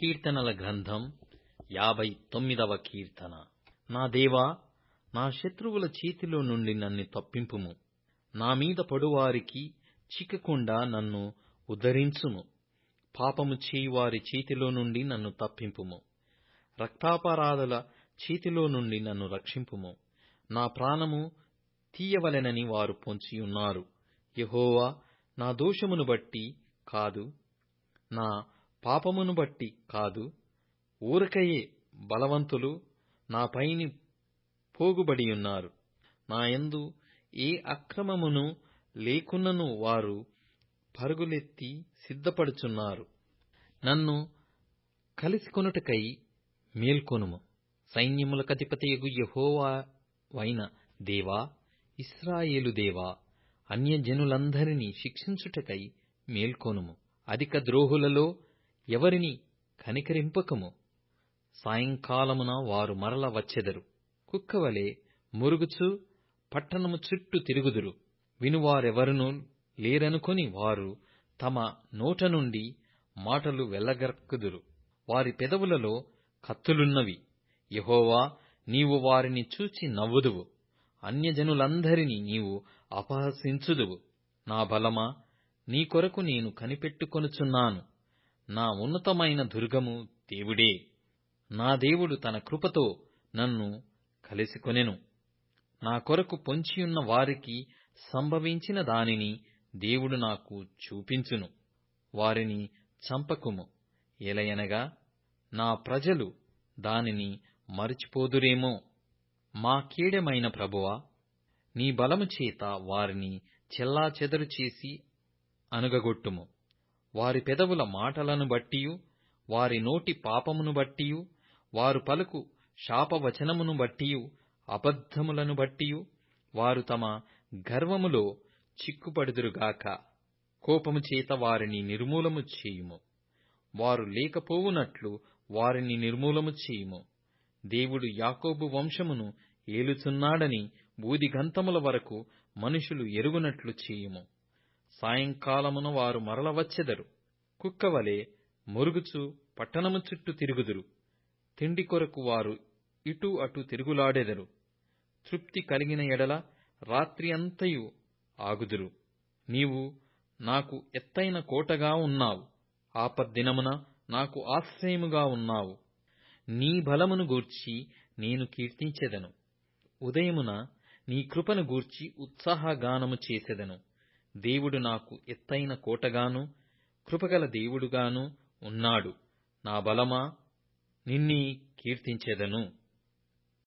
కీర్తనల గ్రంథం యాభై తొమ్మిదవ కీర్తన. నా దేవా నా శత్రువుల చేతిలో నుండి నన్ను తప్పింపుము. నా మీద పడువారికి చిక్కకుండా నన్ను ఉద్ధరించుము పాపము చేయువారి చేతిలో నుండి నన్ను తప్పింపుము. రక్తాపరాధుల చేతిలో నుండి నన్ను రక్షింపుము. నా ప్రాణము తీయవలెనని వారు పొంచియున్నారు యహోవా నా దోషమును బట్టి కాదు. నా పాపమును బట్టి కాదు ఊరకయే బలవంతులు నాపైని పోగుబడియున్నారు నాయందు ఏ అక్రమమును లేకున్నను వారు పరుగులెత్తి సిద్ధపడుచున్నారు. నన్ను కలిసికొనుటకై మేల్కొనుము. సైన్యములకధిపతియగు యెహోవావైన దేవా ఇస్రాయేలు దేవా అన్యజనులందరినీ శిక్షించుటకై మేల్కొనుము. అధిక ద్రోహులలో ఎవరిని కనికరింపకము? సాయంకాలమున వారు మరల వచ్చెదరు. కుక్కవలే మురుగుచు పట్టణము చుట్టూ తిరుగుదురు. వినువారెవరునూ లేరనుకొని వారు తమ నోట నుండి మాటలు వెళ్ళగక్కుదురు వారి పెదవులలో కత్తులున్నవి. యహోవా నీవు వారిని చూచి నవ్వుదువు. అన్యజనులందరినీ నీవు అపహసించుదువు. నా బలమా? నీ కొరకు నేను కనిపెట్టుకొనుచున్నాను. నా ఉన్నతమైన దుర్గము దేవుడే. నా దేవుడు తన కృపతో నన్ను కలిసికొనెను. నా కొరకు పొంచియున్న వారికి సంభవించిన దానిని దేవుడు నాకు చూపించును. వారిని చంపకుము. ఎలయనగా నా ప్రజలు దానిని మరిచిపోదురేమో. మా కీడెమైన ప్రభువా నీ బలము చేత వారిని చెల్లాచెదరు చేసి అనుగగొట్టుము. వారి పెదవుల మాటలను బట్టియు వారి నోటి పాపమును బట్టియు వారు పలుకు శాపవచనమును బట్టియు అబద్ధములను బట్టియు వారు తమ గర్వములో చిక్కుపడుదురుగాక. కోపము చేత వారిని నిర్మూలము చేయుము. వారు లేకపోవునట్లు వారిని నిర్మూలము చేయుము. దేవుడు యాకోబు వంశమును ఏలుచున్నాడని బూదిగంతముల వరకు మనుషులు ఎరుగునట్లు చేయుము. సాయంకాలమున వారు మరల వచ్చెదరు కుక్కవలె మురుగుచు పట్టణము చుట్టూ తిరుగుదురు. తిండి కొరకు వారు ఇటు అటు తిరుగులాడెదరు. తృప్తి కలిగిన ఎడల రాత్రి అంతయు ఆగుదురు. నీవు నాకు ఎత్తైన కోటగా ఉన్నావు. ఆపద్దినమున నాకు ఆశ్రయముగా ఉన్నావు. నీ బలమును గూర్చి నేను కీర్తించెదను. ఉదయమున నీ కృపను గూర్చి ఉత్సాహగానము చేసెదను. దేవుడు నాకు ఎత్తైన కోటగాను కృపగల దేవుడుగాను ఉన్నాడు. నా బలమా నిన్నీ కీర్తించెదను.